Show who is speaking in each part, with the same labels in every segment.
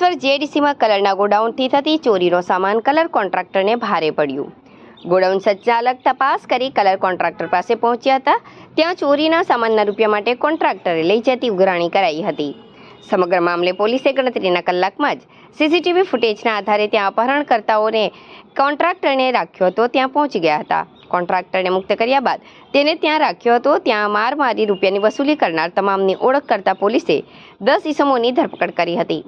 Speaker 1: અંકલેશ્વર જેડીસીમાં કલરના ગોડાઉનથી થતી ચોરીનો સામાન કલર કોન્ટ્રાક્ટરને ભારે પડ્યું. ગોડાઉન સંચાલક તપાસ કરી કલર કોન્ટ્રાક્ટર પાસે પહોંચ્યા હતા. ત્યાં ચોરીના સામાનના રૂપિયા માટે કોન્ટ્રાક્ટરે લઈ જતી ઉઘરાણી કરાઈ હતી. સમગ્ર મામલે પોલીસે ગણતરીના કલાકમાં જ સીસીટીવી ફૂટેજના આધારે ત્યાં અપહરણકર્તાઓને કોન્ટ્રાક્ટરને રાખ્યો હતો, ત્યાં પહોંચી ગયા હતા. કોન્ટ્રાક્ટરને મુક્ત કર્યા બાદ તેને ત્યાં રાખ્યો હતો. ત્યાં માર મારી રૂપિયાની વસૂલી કરનાર તમામની ઓળખ કરતા પોલીસે દસ ઇસમોની ધરપકડ કરી હતી.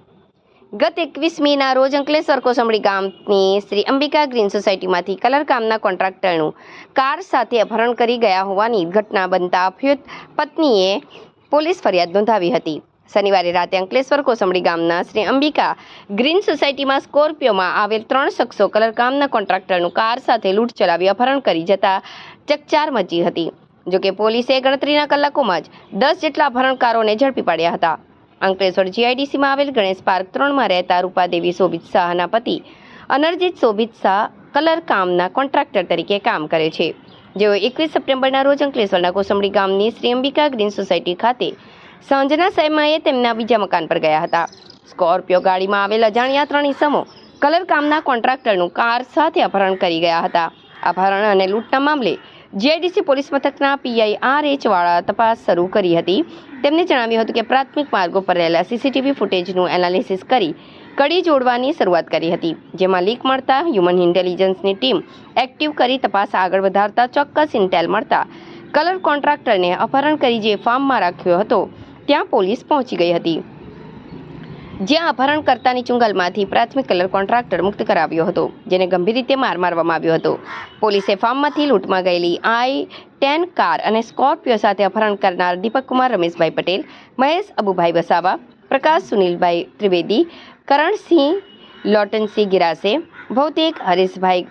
Speaker 1: ગત એકવીસમીના રોજ અંકલેશ્વર કોસંબડી ગામની શ્રી અંબિકા ગ્રીન સોસાયટીમાંથી કલર કામના કોન્ટ્રાક્ટરનું કાર સાથે અપહરણ કરી ગયા હોવાની ઘટના બનતા અભ્યુત પત્નીએ પોલીસ ફરિયાદ નોંધાવી હતી. શનિવારે રાતે અંકલેશ્વર કોસંબડી ગામના શ્રી અંબિકા ગ્રીન સોસાયટીમાં સ્કોર્પિયોમાં આવેલ ત્રણ શખ્સો કલરકામના કોન્ટ્રાક્ટરનું કાર સાથે લૂંટ ચલાવી અપહરણ કરી જતા ચકચાર મચી હતી. જોકે પોલીસે ગણતરીના કલાકોમાં જ દસ જેટલા અપહરણકારોને ઝડપી પાડ્યા હતા. અંકલેશ્વર જીઆઈડીસીમાં આવેલ ગણેશ પાર્ક ત્રણમાં રહેતા રૂપાદેવી શોભિત શાહના પતિ અનરજીત શોભિત શાહ કલર કામના કોન્ટ્રાક્ટર તરીકે કામ કરે છે. જેઓ એકવીસ સપ્ટેમ્બરના રોજ અંકલેશ્વરના કોસંબડી ગામની શ્રી અંબિકા ગ્રીન સોસાયટી ખાતે સાંજના સમયે તેમના બીજા મકાન પર ગયા હતા. સ્કોર્પિયો ગાડીમાં આવેલ અજાણ્યા ત્રણ ઇસમો કલર કામના કોન્ટ્રાક્ટરનું કાર સાથે અપહરણ કરી ગયા હતા. અપહરણ અને લૂંટના મામલે જીઆઈડીસી પોલીસ મથકના પીઆઈ આર એચ વાળા તપાસ શરૂ કરી હતી. તેમણે જણાવ્યું હતું કે પ્રાથમિક માર્ગો પર રહેલા સીસીટીવી ફૂટેજનું એનાલિસિસ કરી કડી જોડવાની શરૂઆત કરી હતી, જેમાં લીક મળતા હ્યુમન ઇન્ટેલિજન્સની ટીમ એક્ટિવ કરી તપાસ આગળ વધારતા ચોક્કસ ઇન્ટેલ મળતા કલર કોન્ટ્રાક્ટરને અપહરણ કરી જે ફાર્મમાં રાખ્યો હતો, ત્યાં પોલીસ પહોંચી ગઈ હતી. જ્યાં અપહરણકર્તાની ચુંગલમાંથી પ્રાથમિક કલર કોન્ટ્રાક્ટર મુક્ત કરાવ્યો હતો, જેને ગંભીર રીતે માર મારવામાં આવ્યો હતો. પોલીસે ફાર્મમાંથી લૂંટમાં ગયેલી આઈ ટેન કાર અને સ્કોર્પિયો સાથે અપહરણ કરનાર દીપક કુમાર રમેશભાઈ પટેલ, મહેશ અબુભાઈ વસાવા, પ્રકાશ સુનિલભાઈ ત્રિવેદી, કરણસિંહ લોટનસિંહ ગિરાસે, ભૌતિક હરીશભાઈ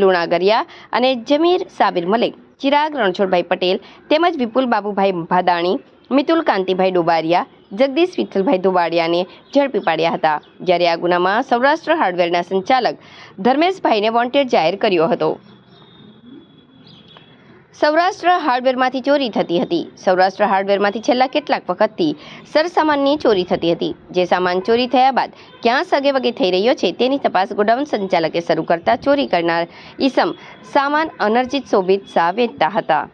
Speaker 1: લુણાગરિયા અને જમીર સાબિર મલિક, ચિરાગ રણછોડભાઈ પટેલ તેમજ વિપુલ બાબુભાઈ ભાદાણી, મિતુલ કાંતિભાઈ ડોબારિયા જગદીશ વિઠ્ઠલભાઈ દુબાડિયાને ઝડપી પાડ્યા હતા. જ્યારે આ ગુનામાં સૌરાષ્ટ્ર હાર્ડવેરના સંચાલક ધર્મેશભાઈને વોન્ટેડ જાહેર કર્યો હતો. સૌરાષ્ટ્ર હાર્ડવેરમાંથી ચોરી થતી હતી. સૌરાષ્ટ્ર હાર્ડવેરમાંથી છેલ્લા કેટલાક વખતથી સરસામાનની ચોરી થતી હતી. જે સામાન ચોરી થયા બાદ ક્યાં સગે વગે થઈ રહ્યો છે તેની તપાસ ગોડાઉન સંચાલકે શરૂ કરતા ચોરી કરનાર ઈસમ સામાન અનર્જિત શોભિત શાહ વેચતા હતા.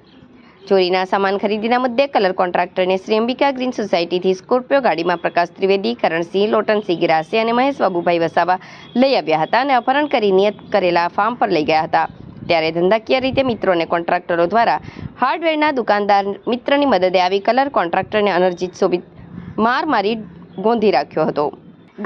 Speaker 1: ચોરીના સામાન ખરીદીના મુદ્દે કલર કોન્ટ્રાક્ટરને શ્રી અંબિકા ગ્રીન સોસાયટીથી સ્કોર્પિયો ગાડીમાં પ્રકાશ ત્રિવેદી, કરણસિંહ લોટનસિંહ ગિરાસે અને મહેશ બાબુભાઈ વસાવા લઈ આવ્યા હતા અને અપહરણ કરી નિયત કરેલા ફાર્મ પર લઈ ગયા હતા. ત્યારે ધંધાકીય રીતે મિત્રોને કોન્ટ્રાક્ટરો દ્વારા હાર્ડવેરના દુકાનદાર મિત્રની મદદે આવી કલર કોન્ટ્રાક્ટરને અનર્જિત શોભિત માર મારી ગોંધી રાખ્યો હતો.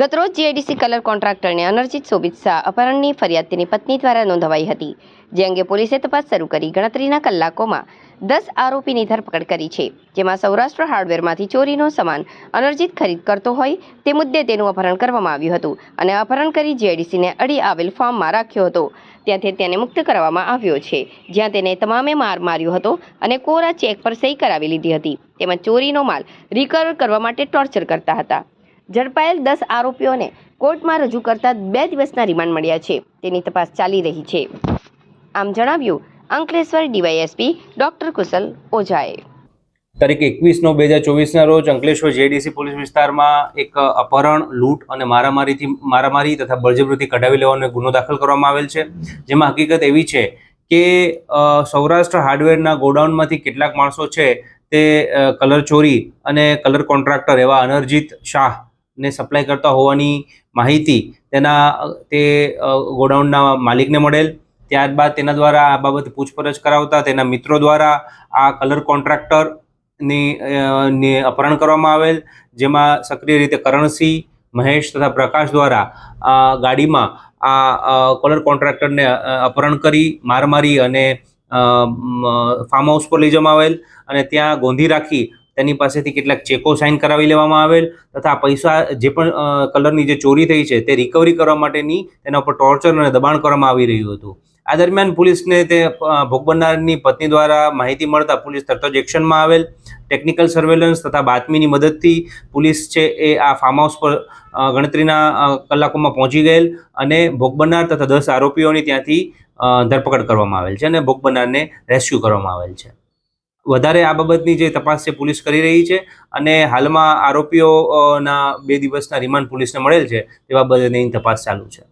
Speaker 1: ગતરોજ જીઆઈડીસી કલર કોન્ટ્રાક્ટરને અનર્જિત શોભિત શાહ અપહરણની ફરિયાદ તેની પત્ની દ્વારા નોંધાવાઈ હતી. જે અંગે પોલીસે તપાસ શરૂ કરી ગણતરીના કલાકોમાં દસ આરોપીની ધરપકડ કરી છે, જેમાં સૌરાષ્ટ્ર હાર્ડવેરમાંથી ચોરીનો સામાન અનર્જિત ખરીદ કરતો હોય તે મુદ્દે તેનું અપહરણ કરવામાં આવ્યું હતું અને અપહરણ કરી જેડીસીને અડી આવેલ ફાર્મમાં રાખ્યો હતો. ત્યાંથી તેને મુક્ત કરવામાં આવ્યો છે, જ્યાં તેને તમામે માર માર્યો હતો અને કોરા ચેક પર સહી કરાવી લીધી હતી, તેમજ ચોરીનો માલ રિકવર કરવા માટે ટોર્ચર કરતા હતા. ઝડપાયેલ દસ આરોપીઓને કોર્ટમાં રજૂ કરતા બે દિવસના રિમાન્ડ મળ્યા છે, તેની તપાસ ચાલી રહી છે. આમ જણાવ્યું અંકલેશ્વર ડીવાયએસપી ડોક્ટર કુશલ ઓઝાએ.
Speaker 2: તારીખ એકવીસ નવ બે હજાર ચોવીસના રોજ અંકલેશ્વર જેડીસી પોલીસ વિસ્તારમાં એક અપહરણ, લૂંટ અને મારામારીથી, મારામારી તથા બળજબરીથી કઢાવી લેવાનો ગુનો દાખલ કરવામાં આવેલ છે. જેમાં હકીકત એવી છે કે સૌરાષ્ટ્ર હાર્ડવેરના ગોડાઉનમાંથી કેટલાક માણસો છે તે કલર ચોરી અને કલર કોન્ટ્રાક્ટર એવા અનર્જિત શાહને સપ્લાય કરતા હોવાની માહિતી તેના, તે ગોડાઉનના માલિકને મળેલ. ત્યારબાદ તેના દ્વારા આ બાબતે પૂછપરછ કરાવતા તેના મિત્રો દ્વારા આ કલર કોન્ટ્રાક્ટરની ને અપહરણ કરવામાં આવેલ, જેમાં સક્રિય રીતે કરણસિંહ, મહેશ તથા પ્રકાશ દ્વારા આ ગાડીમાં આ કલર કોન્ટ્રાક્ટરને અપહરણ કરી માર મારી અને ફાર્મ હાઉસ પર લઈ જવામાં આવેલ અને ત્યાં ગોંધી રાખી તેની પાસેથી કેટલાક ચેકો સાઇન કરાવી લેવામાં આવેલ તથા પૈસા જે પણ કલરની જે ચોરી થઈ છે તે રિકવરી કરવા માટેની તેના ઉપર ટોર્ચર અને દબાણ કરવામાં આવી રહ્યું હતું. આ દરમિયાન પોલીસને તે ભોગ બનનારની પત્ની દ્વારા માહિતી મળતા પોલીસ તરત જ એક્શનમાં આવેલ. ટેકનિકલ સર્વેલન્સ તથા બાતમીની મદદથી પોલીસ છે એ આ ફાર્મ હાઉસ પર ગણતરીના કલાકોમાં પહોંચી ગયેલ અને ભોગ બનનાર તથા દસ આરોપીઓની ત્યાંથી ધરપકડ કરવામાં આવેલ છે અને ભોગ બનનારને રેસ્ક્યુ કરવામાં આવેલ છે. વધારે આ બાબતની જે તપાસ છે પોલીસ કરી રહી છે અને હાલમાં આરોપીઓના બે દિવસના રિમાન્ડ પોલીસને મળેલ છે તે બાબતેની તપાસ ચાલુ છે.